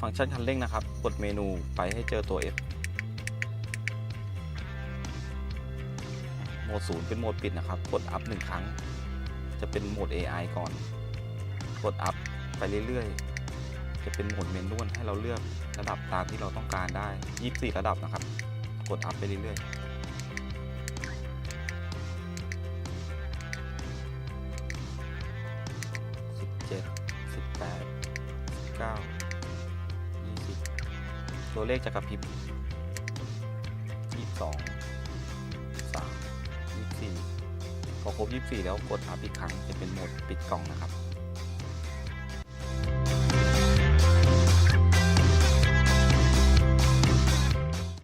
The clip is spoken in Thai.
ฟังก์ชันคันเร่งนะครับ กดเมนูไปให้เจอตัว F โหมดศูนย์เป็นโหมดปิดนะครับ กดอัพหนึ่งครั้ง จะเป็นโหมด AI ก่อน กดอัพไปเรื่อยๆ จะเป็นโหมดเมนูให้เราเลือกระดับตามที่เราต้องการได้ 24 ระดับนะครับ กดอัพไปเรื่อยๆ17 18 19 ตัวเลขจะกระพริบ22 3 24พอครบ24แล้วกดอัพอีกครั้งจะเป็นโหมดปิดกล่องนะครับ